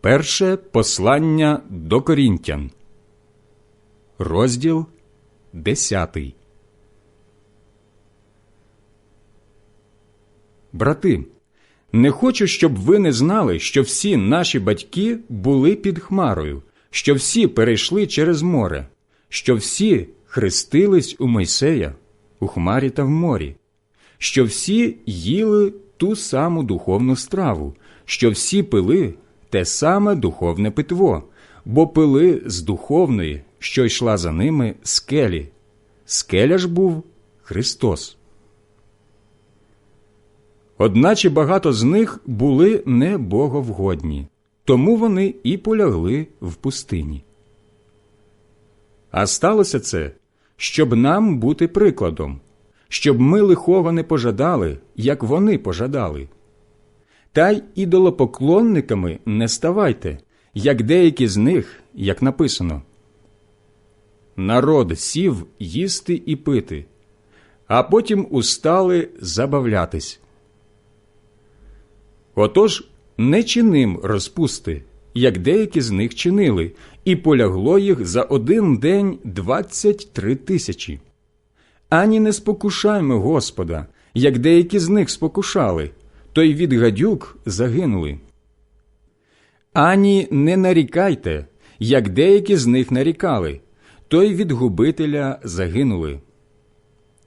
Перше послання до Корінтян, розділ 10. Брати, не хочу, щоб ви не знали, що всі наші батьки були під хмарою, що всі перейшли через море, що всі хрестились у Мойсея, у хмарі та в морі, що всі їли ту саму духовну страву, що всі пили те саме духовне питво, бо пили з духовної, що йшла за ними скелі. Скеля ж був Христос. Одначе багато з них були не боговгодні, тому вони і полягли в пустині. А сталося це, щоб нам бути прикладом, щоб ми лихого не пожадали, як вони пожадали. Та й ідолопоклонниками не ставайте, як деякі з них, як написано. Народ сів їсти і пити, а потім устали забавлятись. Отож не чиним розпусти, як деякі з них чинили, і полягло їх за один день двадцять три тисячі. Ані не спокушаймо Господа, як деякі з них спокушали, то й від гадюк загинули. Ані не нарікайте, як деякі з них нарікали, то й від губителя загинули.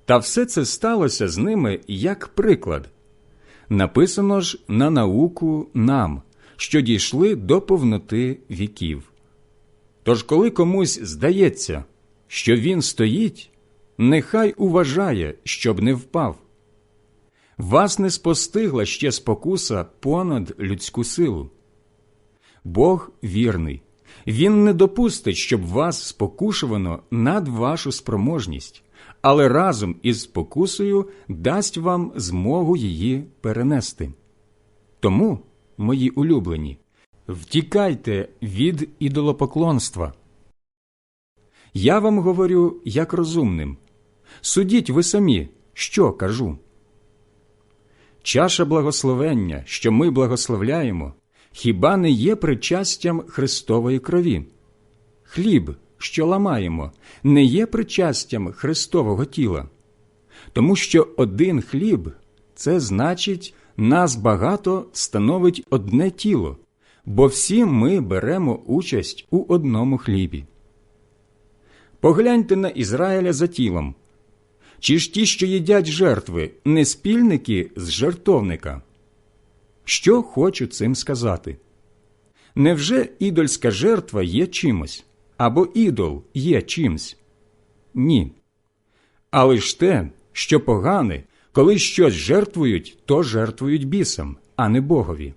Та все це сталося з ними як приклад. Написано ж на науку нам, що дійшли до повноти віків. Тож, коли комусь здається, що він стоїть, нехай уважає, щоб не впав. Вас не спостигла ще спокуса понад людську силу. Бог вірний, Він не допустить, щоб вас спокушувано над вашу спроможність, але разом із спокусою дасть вам змогу її перенести. Тому, мої улюблені, втікайте від ідолопоклонства. Я вам говорю як розумним. Судіть ви самі, що кажу. Чаша благословення, що ми благословляємо, хіба не є причастям Христової крові? Хліб, що ламаємо, не є причастям Христового тіла, тому що один хліб це значить, нас багато становить одне тіло, бо всі ми беремо участь у одному хлібі. Погляньте на Ізраїля за тілом. Чи ж ті, що їдять жертви, не спільники з жертовника? Що хочу цим сказати? Невже ідольська жертва є чимось, або ідол є чимсь? Ні. Але ж те, що погане, коли щось жертвують, то жертвують бісам, а не Богові.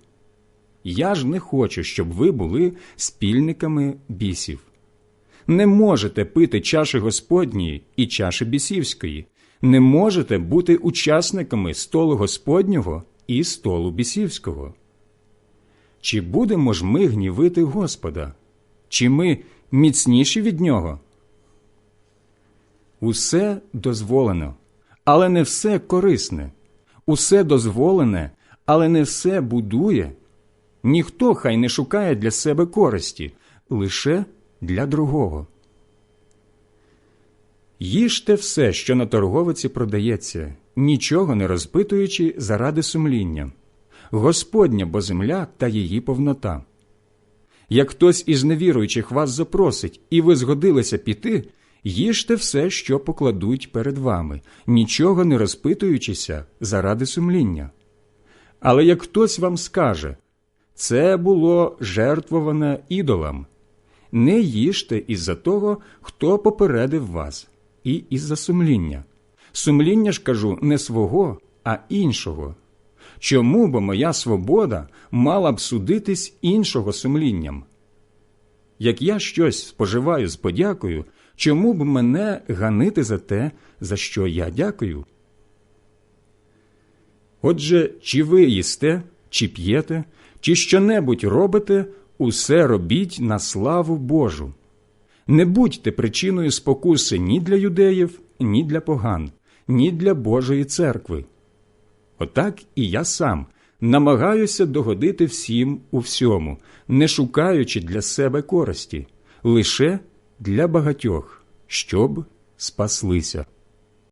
Я ж не хочу, щоб ви були спільниками бісів. Не можете пити чаші Господньої і чаші бісівської, не можете бути учасниками столу Господнього і столу бісівського. Чи будемо ж ми гнівити Господа? Чи ми міцніші від Нього? Усе дозволено, але не все корисне. Усе дозволене, але не все будує. Ніхто хай не шукає для себе користі, лише для другого. Їжте все, що на торговиці продається, нічого не розпитуючи заради сумління. Господня бо земля та її повнота. Як хтось із невіруючих вас запросить, і ви згодилися піти, їжте все, що покладуть перед вами, нічого не розпитуючися заради сумління. Але як хтось вам скаже це було жертвоване ідолам, не їжте із-за того, хто попередив вас, і із-за сумління. Сумління ж кажу не свого, а іншого. Чому бо моя свобода мала б судитись іншого сумлінням? Як я щось споживаю з подякою, чому б мене ганити за те, за що я дякую? Отже, чи ви їсте, чи п'єте, чи що-небудь робите, усе робіть на славу Божу. Не будьте причиною спокуси ні для юдеїв, ні для поган, ні для Божої церкви. Отак і я сам намагаюся догодити всім у всьому, не шукаючи для себе користі, лише для багатьох, щоб спаслися.